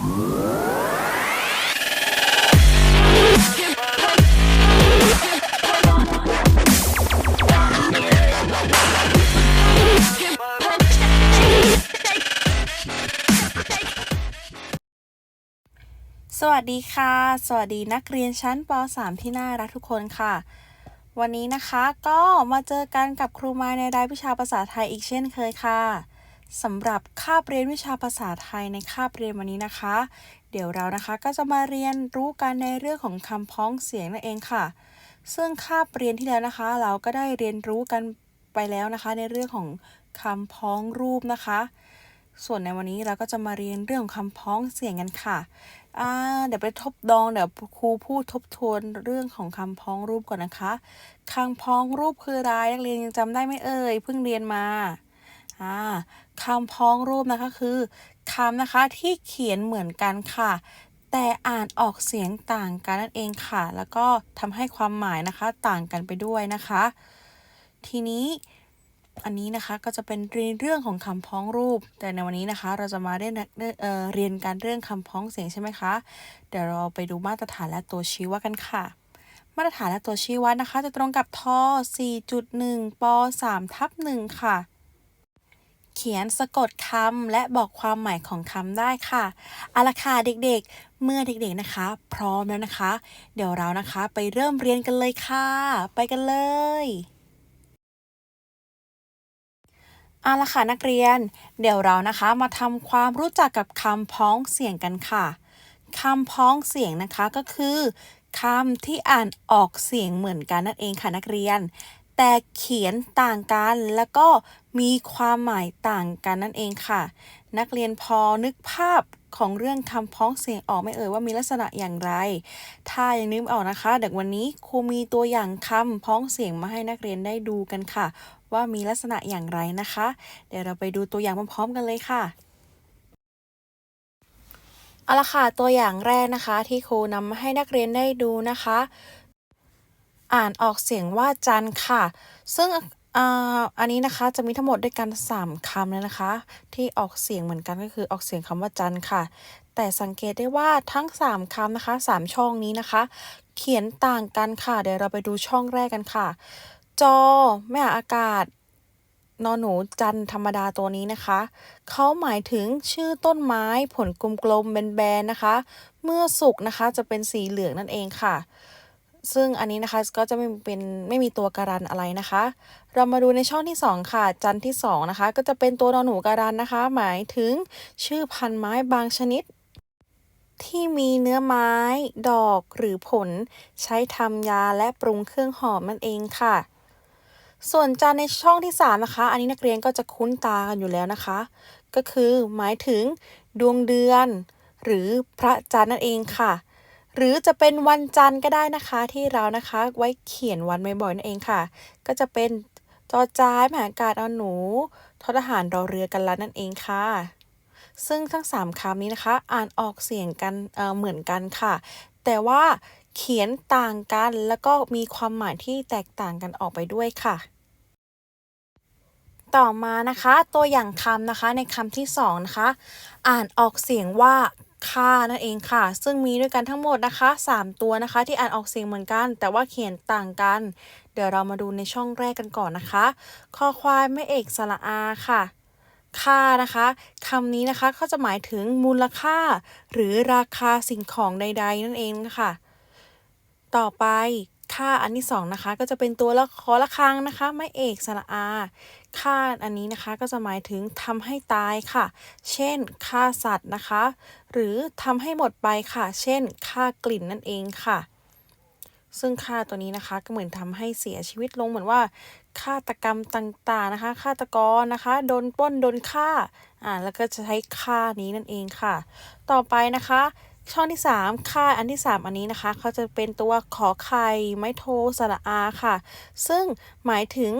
สวัสดีค่ะ สวัสดีนักเรียนชั้นป .3 ที่น่ารักทุกคนค่ะ วันนี้นะคะก็มาเจอกันกับครูไม้ในรายวิชาภาษาไทยอีกเช่นเคยค่ะ สำหรับคาบเรียนวิชาภาษาไทยในคาบเรียนวันนี้นะคะ เดี๋ยวเรานะคะก็จะมาเรียนรู้กันในเรื่องของคำพ้องเสียงนั่นเองค่ะ ซึ่งคาบเรียนที่แล้วนะคะ เราก็ได้เรียนรู้กันไปแล้วนะคะ ในเรื่องของคำพ้องรูปนะคะ ส่วนในวันนี้เราก็จะมาเรียนเรื่องคำพ้องเสียงกันค่ะเดี๋ยวไปทบดองเดี๋ยวครูพูดทบทวนเรื่องของคำพ้องรูปก่อนนะคะคำพ้องรูปคืออะไรนักเรียนยังจำได้ไหมเอ่ยเพิ่งเรียนมาอ่า คำพ้องรูปนะคะคือคำนะคะที่เขียนเหมือนกันค่ะ แต่อ่านออกเสียงต่างกันนั่นเองค่ะ แล้วก็ทำให้ความหมายนะคะต่างกันไปด้วยนะคะ ทีนี้อันนี้นะคะก็จะเป็นเรื่องของคำพ้องรูป แต่ในวันนี้นะคะ เราจะมาเรียนเเรียนการเรื่องคำพ้องเสียงใช่ไหมคะ เดี๋ยวเราไปดูมาตรฐานและตัวชี้วัดกันค่ะ มาตรฐานและตัวชี้วัดนะคะ จะตรงกับท 4.1ป3ทับ1ค่ะ ขียนสะกดคำและบอกความหมายของคำได้ค่ะเอาละค่ะเด็กๆ เมื่อเด็กๆนะคะ พร้อมแล้วนะคะ เดี๋ยวเรานะคะไปเริ่มเรียนกันเลยค่ะ ไปกันเลยเอาละค่ะนักเรียน เดี๋ยวเรานะคะมาทำความรู้จักกับคำพ้องเสียงกันค่ะคำพ้องเสียงนะคะก็คือคำที่อ่านออกเสียงเหมือนกันนั่นเองค่ะนักเรียน แต่เขียนต่างกันแล้วก็มีความหมายต่างกันนั่นเองค่ะ นักเรียนพอนึกภาพของเรื่องคำพ้องเสียงออกไม่เอ่ยว่ามีลักษณะอย่างไร ถ้ายังนึกไม่ออกนะคะเดี๋ยววันนี้ครูมีตัวอย่างคำพ้องเสียงมาให้นักเรียนได้ดูกันค่ะ ว่ามีลักษณะอย่างไรนะคะ เดี๋ยวเราไปดูตัวอย่างพร้อมๆกันเลยค่ะเอาละค่ะตัวอย่างแรกนะคะที่ครูนำมาให้นักเรียนได้ดูนะคะ อ่านออกเสียงว่าจันค่ะ ซึ่งอ่าอันนี้นะคะจะมีทั้งหมดด้วยกัน 3 คำเลยนะคะ ที่ออกเสียงเหมือนกันก็คือออกเสียงคำว่าจันค่ะ แต่สังเกตได้ว่าทั้ง 3คำนะคะ 3 ช่องนี้นะคะ เขียนต่างกันค่ะ เดี๋ยวเราไปดูช่องแรกกันค่ะ จอแม่อากาศนอนหนูจันธรรมดาตัวนี้นะคะ เขาหมายถึงชื่อต้นไม้ผลกลมๆแบนๆนะคะ เมื่อสุกนะคะจะเป็นสีเหลืองนั่นเองค่ะ ซึ่งอันนี้นะคะก็จะไม่เป็นไม่มีตัวการันอะไรนะคะ เรามาดูในช่องที่ 2 ค่ะ จันที่ 2 นะคะ ก็จะเป็นตัวนอนหนูการันนะคะ หมายถึงชื่อพันไม้บางชนิด ที่มีเนื้อไม้ ดอกหรือผล ใช้ทำยาและปรุงเครื่องหอมนั่นเองค่ะ ส่วนจานในช่องที่ 3 นะคะ อันนี้นักเรียนก็จะคุ้นตากันอยู่แล้วนะคะ ก็คือหมายถึงดวงเดือน หรือพระจันทร์นั่นเองค่ะ หรือจะเป็นวันจันทร์ก็ได้นะคะที่เรานะคะไว้เขียนวันบ่อยๆนั่นเองค่ะ ก็จะเป็นจอจ้ายมหากาศเอาหนูททหารรอเรือกันละนั่นเองค่ะ ซึ่งทั้ง 3คำนี้นะคะ อ่านออกเสียงกันเเหมือนกันค่ะ แต่ว่าเขียนต่างกันแล้วก็มีความหมายที่แตกต่างกันออกไปด้วยค่ะ ต่อมานะคะ ตัวอย่างคำนะคะในคำที่สองนะคะ อ่านออกเสียงว่า ค่านั่นเองค่ะ ซึ่งมีด้วยกันทั้งหมดนะคะ 3 ตัวนะคะ ที่อ่านออกเสียงเหมือนกัน แต่ว่าเขียนต่างกัน เดี๋ยวเรามาดูในช่องแรกกันก่อนนะคะคอควายแม่เอกสระอาค่ะค่านะคะคำนี้นะคะก็จะหมายถึงมูลค่า หรือราคาสิ่งของใด ๆ นั่นเองค่ะ ต่อไป ค่าอันที่สองนะคะก็จะเป็นตัวละคอละครังนะคะ ไม่เอกสระอาค่าอันนี้นะคะก็จะหมายถึงทำให้ตายค่ะ เช่นฆ่าสัตว์นะคะ หรือทำให้หมดไปค่ะ เช่นฆ่ากลิ่นนั่นเองค่ะ ซึ่งค่าตัวนี้นะคะก็เหมือนทำให้เสียชีวิตลงเหมือนว่าฆาตกรรมต่างๆนะคะฆาตกรนะคะโดนป้นโดนฆ่าอ่าแล้วก็จะใช้ค่านี้นั่นเองค่ะ ต่อไปนะคะ ช่องที่ 3 ค่าอันที่ 3 อันนี้นะคะ เขาจะเป็นตัวขอไข่ไม้โทสระอาค่ะ ซึ่งหมายถึง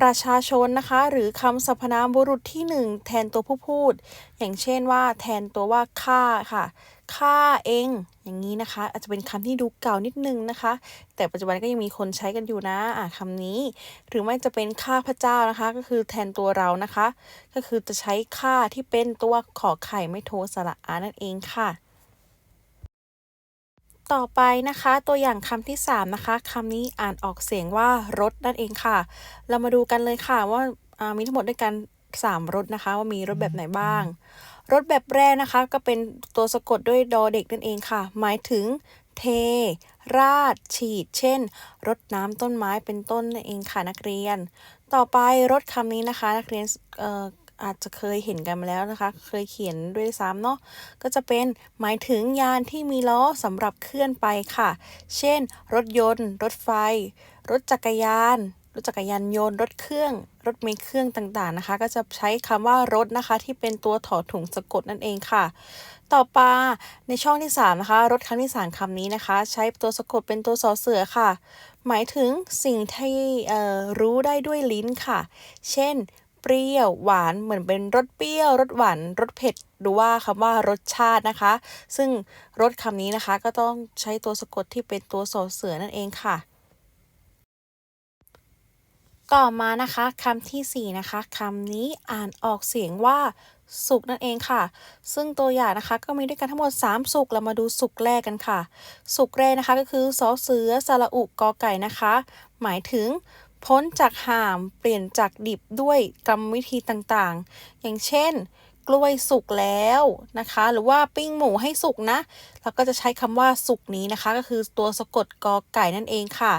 ประชาชนนะคะ หรือคำสรรพนามบุรุษที่หนึ่งแทนตัวผู้พูด อย่างเช่นว่า แทนตัวว่าข้าค่ะข้าเอง อย่างนี้นะคะ อาจจะเป็นคำที่ดูเก่านิดนึงนะคะ แต่ปัจจุบันก็ยังมีคนใช้กันอยู่นะอะคำนี้ หรือไม่จะเป็นข้าพระเจ้านะคะ ก็คือแทนตัวเรานะคะ ก็คือจะใช้ข้าที่เป็นตัวขอไข่ไม่โทสระอานั่นเองค่ะ ต่อไปนะคะตัวอย่างคำที่ 3 นะคะคำนี้อ่านออกเสียงว่ารถนั่นเองค่ะ เรามาดูกันเลยค่ะว่ามีทั้งหมดด้วยกัน 3รถนะคะ ว่ามีรถแบบไหนบ้าง รถแบบแรกนะคะ ก็เป็นตัวสะกดด้วยดอเด็กนั่นเองค่ะ หมายถึงเท ราด ฉีด เช่น รดน้ำต้นไม้เป็นต้นนั่นเองค่ะนักเรียน ต่อไปรถคำนี้นะคะ นักเรียนเอาจจะเคยเห็นกันมาแล้วนะคะ เคยเขียนด้วยซ้ำเนาะ ก็จะเป็นหมายถึงยานที่มีล้อสำหรับเคลื่อนไปค่ะ เช่น รถยนต์ รถไฟ รถจักรยาน รถจักรยานยนต์ รถเครื่อง รถเมล์เครื่องต่างๆนะคะ ก็จะใช้คำว่ารถนะคะ ที่เป็นตัวถอถุงสะกดนั่นเองค่ะ ต่อไปในช่องที่3นะคะ รถครั้งที่3คำนี้นะคะ ใช้ตัวสะกดเป็นตัวสอเสือค่ะ หมายถึงสิ่งที่รู้ได้ด้วยลิ้นค่ะ เช่น เปรี้ยวหวานเหมือนเป็นรสเปรี้ยวรสหวานรสเผ็ดหรือว่าคำว่ารสชาตินะคะ ซึ่งรสคำนี้นะคะก็ต้องใช้ตัวสะกดที่เป็นตัวสอเสือนั่นเองค่ะ ต่อมานะคะคำที่4นะคะคำนี้อ่านออกเสียงว่าสุกนั่นเองค่ะ ซึ่งตัวอย่างนะคะก็มีด้วยกันทั้งหมด 3 สุกเรามาดูสุกแรกกันค่ะ สุกแรกนะคะก็คือสอเสือสระอุกอไก่นะคะ หมายถึง พ้นจากห่ามเปลี่ยนจากดิบด้วยกรรมวิธีต่างๆ อย่างเช่น กล้วยสุกแล้วนะคะ หรือว่าปิ้งหมูให้สุกนะเราก็จะใช้คำว่าสุกนี้นะคะ ก็คือตัวสะกดกอไก่นั่นเองค่ะ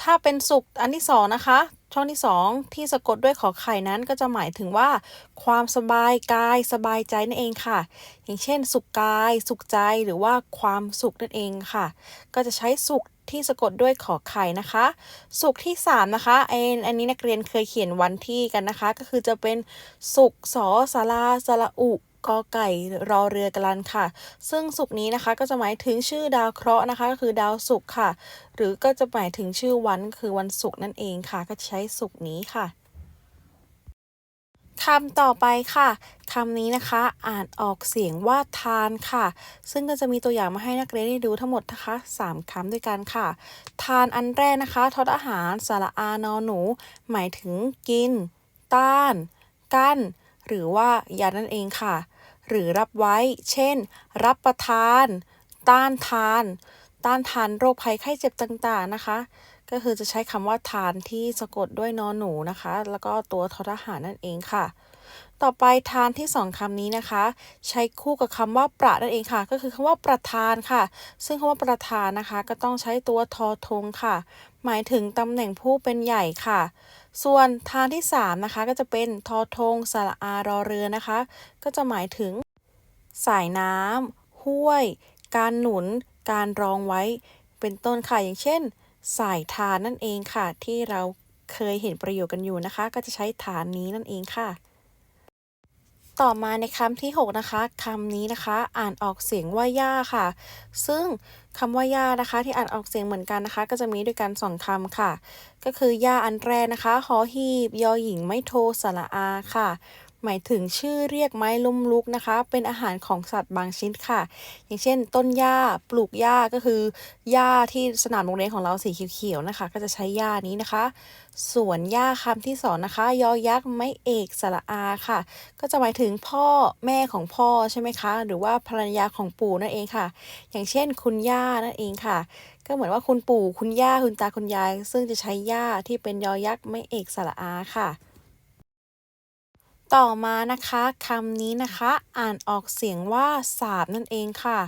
ถ้าเป็นสุกอันที่สองนะคะช่องที่สองที่สะกดด้วยขอไข่นั้นก็จะหมายถึงว่า ความสบายกายสบายใจนั่นเองค่ะ อย่างเช่น สุขกาย สุขใจหรือว่าความสุขนั่นเองค่ะ ก็จะใช้สุข ที่สะกดด้วยขอไข่นะคะ สุกที่ 3 นะคะไออันนี้นักเรียนเคยเขียนวันที่กันนะคะ ก็คือจะเป็นสุกสอสาราสระอุกอไก่รอเรือกลันค่ะ ซึ่งสุกนี้นะคะก็จะหมายถึงชื่อดาวเคราะห์นะคะ ก็คือดาวศุกร์ค่ะ หรือก็จะหมายถึงชื่อวันคือวันศุกร์นั่นเองค่ะ ก็ใช้สุกนี้ค่ะ คำต่อไปค่ะคำนี้นะคะอ่านออกเสียงว่าทานค่ะ ซึ่งก็จะมีตัวอย่างมาให้นักเรียนได้ดูทั้งหมดนะคะ3คำด้วยกันค่ะ ทานอันแรกนะคะทอดอาหารสาระอานอหนู หมายถึงกิน ต้าน กั้น หรือว่ายานั่นเองค่ะ หรือรับไว้ เช่น รับประทาน ต้านทาน ต้านทานโรคภัยไข้เจ็บต่างๆนะคะ ก็คือจะใช้คำว่าทานที่สะกดด้วยนอนหนูนะคะ แล้วก็ตัวทอทหารนั่นเองค่ะ ต่อไปทานที่สองคำนี้นะคะ ใช้คู่กับคำว่าประนั่นเองค่ะ ก็คือคำว่าประธานค่ะ ซึ่งคำว่าประธานนะคะ ก็ต้องใช้ตัวทอทงค่ะ หมายถึงตำแหน่งผู้เป็นใหญ่ค่ะ ส่วนทานที่3นะคะก็จะเป็นทอทงสระอารอเรือนะคะ ก็จะหมายถึงสายน้ำห้วย การหนุน การรองไว้ เป็นต้นค่ะ อย่างเช่น สายทานนั่นเองค่ะ ที่เราเคยเห็นประโยชน์กันอยู่นะคะ ก็จะใช้ฐานนี้นั่นเองค่ะ ต่อมาในคำที่ 6 นะคะคำนี้นะคะ อ่านออกเสียงว่าย่าค่ะ ซึ่งคำว่าย่านะคะ ที่อ่านออกเสียงเหมือนกันนะคะ ก็จะมีด้วยกันสองคำค่ะ ก็คือย่าอันแรกนะคะหอหีบยอหญิงไม่โทสระอาค่ะ หมายถึงชื่อเรียกไม้ล้มลุกนะคะ เป็นอาหารของสัตว์บางชนิดค่ะ อย่างเช่น ต้นหญ้าปลูกหญ้าก็คือหญ้าที่สนามโรงเรียนของเราสีเขียวๆนะคะ ก็จะใช้หญ้านี้นะคะ ส่วนหญ้าคำที่สองนะคะ ยอยักษ์ไม่เอกสระอาค่ะ ก็จะหมายถึงพ่อแม่ของพ่อใช่ไหมคะ หรือว่าภรรยาของปู่นั่นเองค่ะ อย่างเช่น คุณย่านั่นเองค่ะก็เหมือนว่าคุณปู่คุณย่าคุณตาคุณยาย ซึ่งจะใช้ย่าที่เป็นยอยักษ์ไม่เอกสระอาค่ะ ต่อมานะคะคำนี้นะคะอ่านออกเสียงว่าสาบนั่นเองค่ะ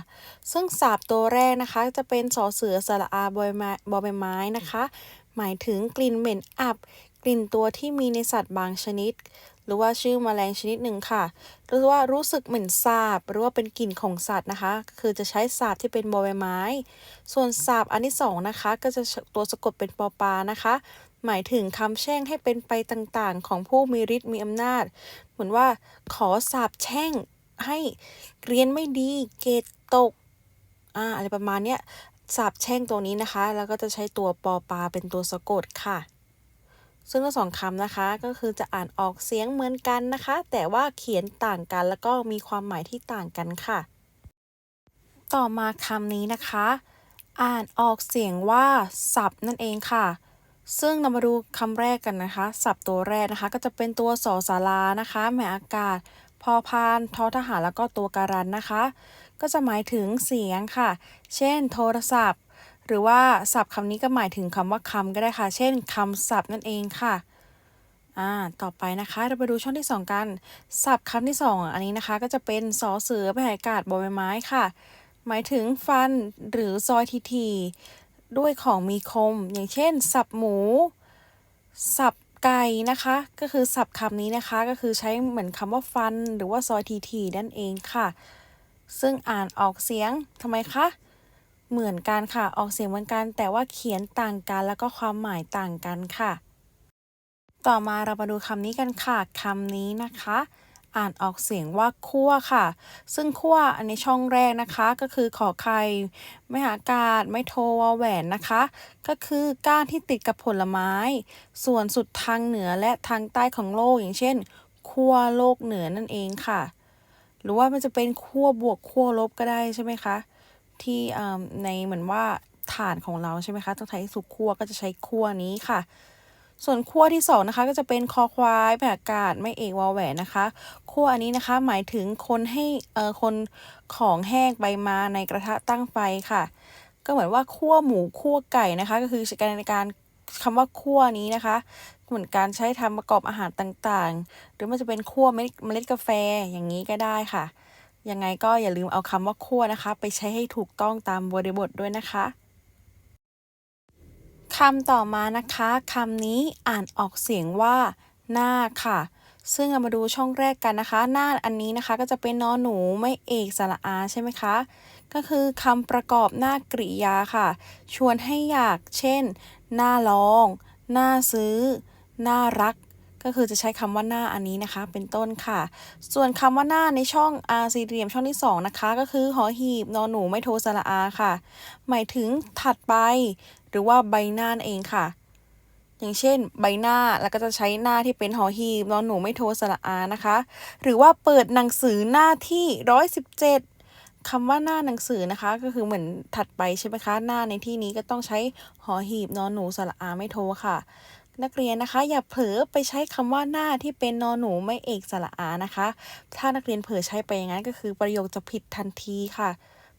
ซึ่งสาบตัวแรกนะคะ จะเป็นสอเสือสระอาบอยไม้บอใบไม้นะคะ หมายถึงกลิ่นเหม็นอับ กลิ่นตัวที่มีในสัตว์บางชนิด หรือว่าชื่อแมลงชนิดหนึ่งค่ะหรือว่ารู้สึกเหม็นสาบ หรือว่าเป็นกลิ่นของสัตว์นะคะ คือจะใช้สาบที่เป็นบอใบไม้ ส่วนสาบอันที่สองนะคะ ก็จะตัวสะกดเป็นปอปานะคะ หมายถึงคำแช่งให้เป็นไปต่างๆ ของผู้มีฤทธิ์มีอำนาจ เหมือนว่าขอสาบแช่งให้เรียนไม่ดีเกรดตกอ่าอะไรประมาณเนี้ยสาบแช่งตัวนี้นะคะ แล้วก็จะใช้ตัวปอปาเป็นตัวสะกดค่ะ ซึ่งทั้งสองคำนะคะก็คือจะอ่านออกเสียงเหมือนกันนะคะ แต่ว่าเขียนต่างกันแล้วก็มีความหมายที่ต่างกันค่ะ ต่อมาคำนี้นะคะ อ่านออกเสียงว่าสับนั่นเองค่ะ ซึ่งเรามาดูคำแรกกันนะคะสับตัวแรกนะคะ ก็จะเป็นตัวสอสารานะคะแหมอากาศ พอพานทอทหารแล้วก็ตัวการันนะคะ ก็จะหมายถึงเสียงค่ะ เช่น โทรศัพท์ หรือว่าศัพท์คำนี้ก็หมายถึงคำว่าคำก็ได้ค่ะ เช่นคำศัพท์นั่นเองค่ะอ่าต่อไปนะคะ เราไปดูช่องที่ 2 กันศัพท์คำที่ 2 อันนี้นะคะ ก็จะเป็นสอเสือแผ่อากาศบอใบไม้ค่ะ หมายถึงฟันหรือซอยทีที ด้วยของมีคม อย่างเช่น สับหมู สับไก่นะคะ ก็คือสับคำนี้นะคะก็คือใช้เหมือนคำว่าฟัน หรือว่าซอยทีทีนั่นเองค่ะ ซึ่งอ่านออกเสียงทำไมคะเหมือนกันค่ะ ออกเสียงเหมือนกัน แต่ว่าเขียนต่างกันแล้วก็ความหมายต่างกันค่ะ ต่อมาเรามาดูคำนี้กันค่ะคำนี้นะคะ อ่านออกเสียงว่าคั่วค่ะ ซึ่งคั่วอันในช่องแรกนะคะก็คือขอไข่ไม่หากาศไม่โทวแหวนนะคะ ก็คือก้านที่ติดกับผลไม้ ส่วนสุดทางเหนือและทางใต้ของโลกอย่างเช่นขั้วโลกเหนือนั่นเองค่ะ หรือว่ามันจะเป็นขั้วบวกขั้วลบก็ได้ใช่ไหมคะที่ในเหมือนว่าฐานของเราใช่ไหมคะต้องใช้สุกขั้วก็จะใช้ขั้วนี้ค่ะส่วนขั้วที่2นะคะก็จะเป็นคอควายแผกกาศไม่เอกวอแหวนนะคะ ขั้วอันนี้นะคะ หมายถึงคนให้เอ่อคนของแห้งไปมาในกระทะตั้งไฟค่ะ ก็เหมือนว่าขั้วหมูขั้วไก่นะคะ ก็คือการในการคำว่าขั้วนี้นะคะ เหมือนการใช้ทำประกอบอาหารต่างๆ หรือมันจะเป็นขั้วเมล็ดกาแฟอย่างนี้ก็ได้ค่ะ ยังไงก็อย่าลืมเอาคำว่าคั่วนะคะ ไปใช้ให้ถูกต้องตามบริบทด้วยนะคะคำต่อมานะคะคำนี้อ่านออกเสียงว่า หน้าค่ะ ซึ่งเรามาดูช่องแรกกันนะคะ หน้าอันนี้นะคะก็จะเป็นนอหนูไม่เอกสระอาใช่ไหมคะ ก็คือคำประกอบหน้ากริยาค่ะ ชวนให้อยาก เช่น หน้าลอง หน้าซื้อ น่ารัก ก็คือจะใช้คำว่าหน้าอันนี้นะคะ เป็นต้นค่ะ ส่วนคำว่าหน้าในช่องอาสี่เหลี่ยมช่องที่ 2 นะคะ ก็คือหอหีบนอนหนูไม่โทสระอาค่ะ หมายถึงถัดไป หรือว่าใบหน้าเองค่ะ อย่างเช่น ใบหน้าแล้วก็จะใช้หน้าที่เป็นหอหีบนอนหนูไม่โทสระอานะคะ หรือว่าเปิดหนังสือหน้าที่ร้อยสิบเจ็ดคำว่าหน้าหนังสือนะคะ ก็คือเหมือนถัดไปใช่ไหมคะหน้าในที่นี้ก็ต้องใช้หอหีบนอนหนูสระอาไม่โทค่ะ นักเรียนนะคะ อย่าเผลอไปใช้คำว่าหน้าที่เป็นนอนหนูไม่เอกสระอานะคะ ถ้านักเรียนเผลอใช้ไปอย่างนั้นก็คือประโยคจะผิดทันทีค่ะ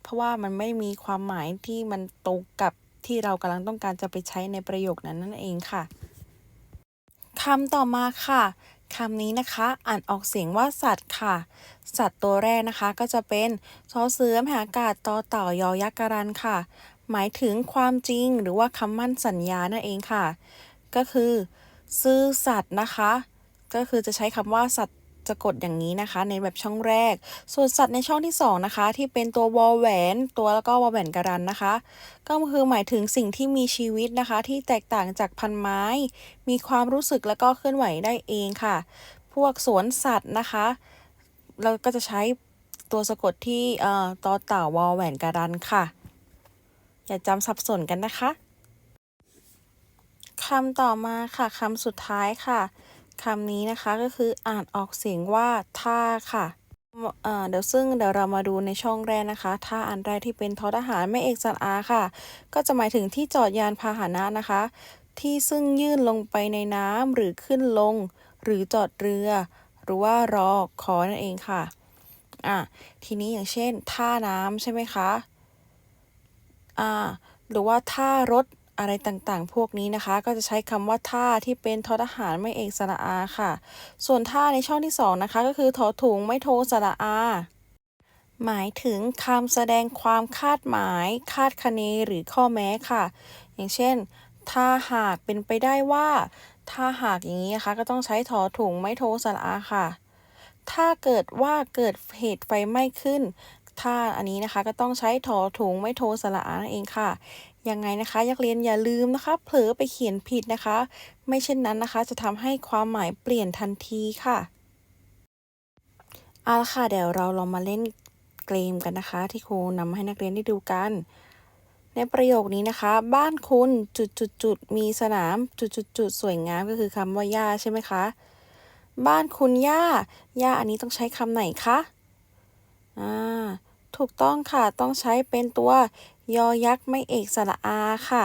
เพราะว่ามันไม่มีความหมายที่มันตรงกับ ที่เรากำลังต้องการจะไปใช้ในประโยคนั้นนั่นเองค่ะคำต่อมาค่ะคำนี้นะคะอ่านออกเสียงว่าสัตว์ค่ะ สัตว์ตัวแรกนะคะก็จะเป็นซอเสือมหากาศต่อเต่ายอยักษ์การันค่ะ หมายถึงความจริงหรือว่าคำมั่นสัญญานั่นเองค่ะ ก็คือ ซื่อสัตย์นะคะ ก็คือจะใช้คำว่าสัตว์ จะกดอย่างนี้นะคะ ในแบบช่องแรก ส่วนสัตว์ในช่องที่ 2 นะคะ ที่เป็นตัววอลแหวน ตัวแล้วก็วอลแหวนการันนะคะ ก็คือหมายถึงสิ่งที่มีชีวิตนะคะ ที่แตกต่างจากพันไม้ มีความรู้สึกแล้วก็เคลื่อนไหวได้เองค่ะ พวกสวนสัตว์นะคะ เราก็จะใช้ตัวสะกดที่เอ่อต่อเต่าวอลแหวนการันค่ะ อย่าจำสับสนกันนะคะคำต่อมาค่ะคำสุดท้ายค่ะ คำนี้นะคะก็คืออ่านออกเสียงว่าท่าค่ะเดี๋ยวซึ่งเดี๋ยวเรามาดูในช่องแรกนะคะท่าอันแรกที่เป็นทอทหารไม่เอกสันอาค่ะ ก็จะหมายถึงที่จอดยานพาหนะนะคะ ที่ซึ่งยื่นลงไปในน้ำหรือขึ้นลง หรือจอดเรือ หรือว่ารอคอนั่นเองค่ะอะทีนี้อย่างเช่น ท่าน้ำใช่ไหมคะอ่าหรือว่าท่ารถ อะไรต่างๆ พวกนี้นะคะ ก็จะใช้คำว่าท่าที่เป็นทอทหารไม่เอกสระอาค่ะ ส่วนท่าในช่องที่ 2 นะคะ ก็คือทอถุงไม่โทสระอา หมายถึงคำแสดงความคาดหมาย คาดคะเนหรือข้อแม้ค่ะ อย่างเช่น ถ้าหากเป็นไปได้ว่า ถ้าหากอย่างนี้นะคะ ก็ต้องใช้ถอถุงไม่โทสระอาค่ะ ถ้าเกิดว่าเกิดเหตุไฟไหม้ขึ้นถ้าอันนี้นะคะก็ต้องใช้ถอถุงไม่โทสระอานั่นเองค่ะ ยังไงนะคะนักเรียนอย่าลืมนะคะ เผลอไปเขียนผิดนะคะ ไม่เช่นนั้นนะคะ จะทำให้ความหมายเปลี่ยนทันทีค่ะเอาละค่ะ เดี๋ยวเราลองมาเล่นเกมกันนะคะ ที่ครูนำมาให้นักเรียนได้ดูกัน ในประโยคนี้นะคะ บ้านคุณจุดจุดจุดมีสนามจุดจุดจุดสวยงามก็คือคำว่าหญ้าใช่ไหมคะ บ้านคุณย่าย่าอันนี้ต้องใช้คำไหนคะอ่า ถูกต้องค่ะ ต้องใช้เป็นตัวยอยักษ์ไม่เอกสระอาค่ะ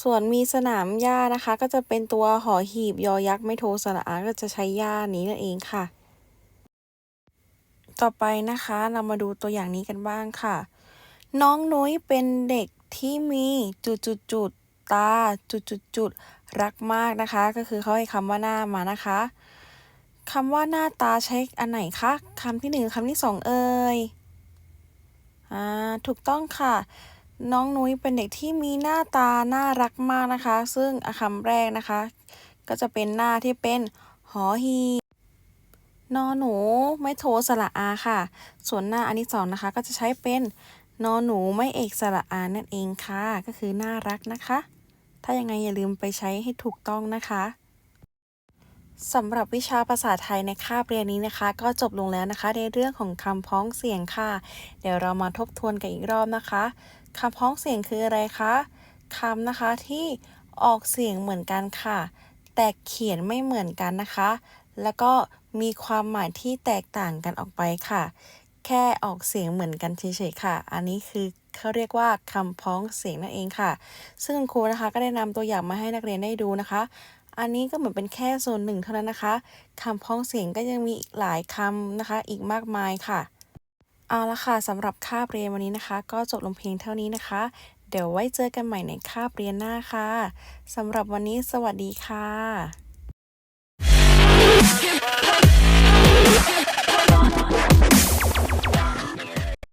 ส่วนมีสนามหญ้านะคะ ก็จะเป็นตัวหอหีบยอยักษ์ไม่โทสระอา ก็จะใช้หญ้านี้นั่นเองค่ะ ต่อไปนะคะเรามาดูตัวอย่างนี้กันบ้างค่ะ น้องนุ้ยเป็นเด็กที่มีจุดจุดจุดตาจุดจุดจุดรักมากนะคะ ก็คือเขาให้คำว่าหน้ามานะคะคำว่าหน้าตาใช้อันไหนคะคำที่หนึ่งคำที่สองเอ่ย อ่าถูกต้องค่ะ น้องนุ้ยเป็นเด็กที่มีหน้าตาน่ารักมากนะคะ ซึ่งคำแรกนะคะ ก็จะเป็นหน้าที่เป็นหอหีนอหนูไม่โทสระอาค่ะ ส่วนหน้าอันที่สองนะคะ ก็จะใช้เป็นนอหนูไม่เอกสระอานั่นเองค่ะ ก็คือน่ารักนะคะ ถ้ายังไงอย่าลืมไปใช้ให้ถูกต้องนะคะ สำหรับวิชาภาษาไทยในคาบเรียนนี้นะคะ ก็จบลงแล้วนะคะ ในเรื่องของคำพ้องเสียงค่ะ เดี๋ยวเรามาทบทวนกันอีกรอบนะคะคำพ้องเสียงคืออะไรคะคำนะคะที่ออกเสียงเหมือนกันค่ะ แต่เขียนไม่เหมือนกันนะคะ แล้วก็มีความหมายที่แตกต่างกันออกไปค่ะ แค่ออกเสียงเหมือนกันเฉยๆค่ะ อันนี้คือเขาเรียกว่าคำพ้องเสียงนั่นเองค่ะ ซึ่งครูนะคะก็ได้นำตัวอย่างมาให้นักเรียนได้ดูนะคะ อันนี้ก็เหมือนเป็นแค่ส่วนหนึ่งเท่านั้นนะคะคำพ้องเสียงก็ยังมีอีกหลายคำนะคะ อีกมากมายค่ะ เอาละค่ะสำหรับคาบเรียนวันนี้นะคะ ก็จบลงเพลงเท่านี้นะคะ เดี๋ยวไว้เจอกันใหม่ในคาบเรียนหน้าค่ะสำหรับวันนี้สวัสดีค่ะ